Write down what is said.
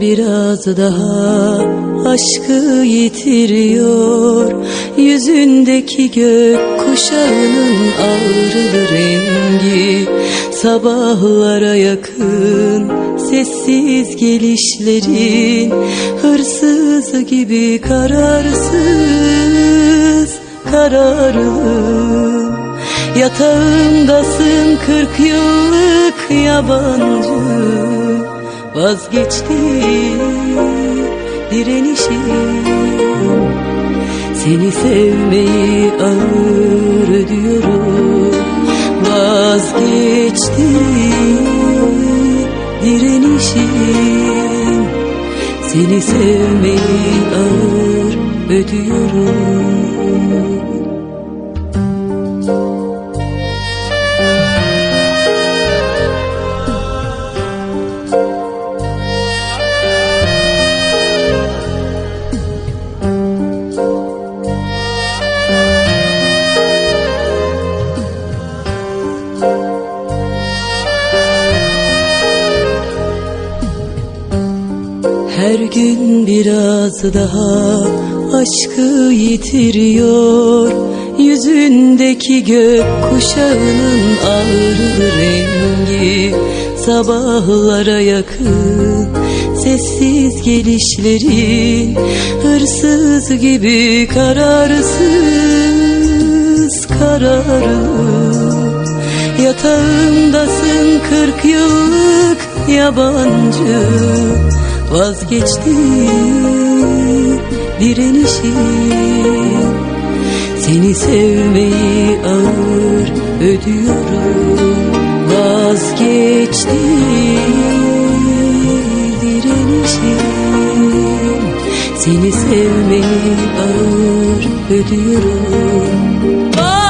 biraz daha aşkı yitiriyor. Yüzündeki gök kuşağının ağrılı rengi. Sabahlara yakın sessiz gelişlerin Hırsız gibi kararsız kararlı Yatağındasın kırk yıllık yabancı Vazgeçti direnişim. Seni sevmeyi ağır ödüyorum. Vazgeçti direnişim. Seni sevmeyi ağır ödüyorum Her gün biraz daha aşkı yitiriyor. Yüzündeki gök kuşağının ağrılı rengi Sabahlara yakın sessiz gelişlerin Hırsız gibi kararsız kararlı Yatağındasın kırk yıllık yabancı Vazgeçti direnişim. Seni sevmeyi ağır ödüyorum Vazgeçti direnişim. Seni sevmeyi ağır ödüyorum Vazgeçtim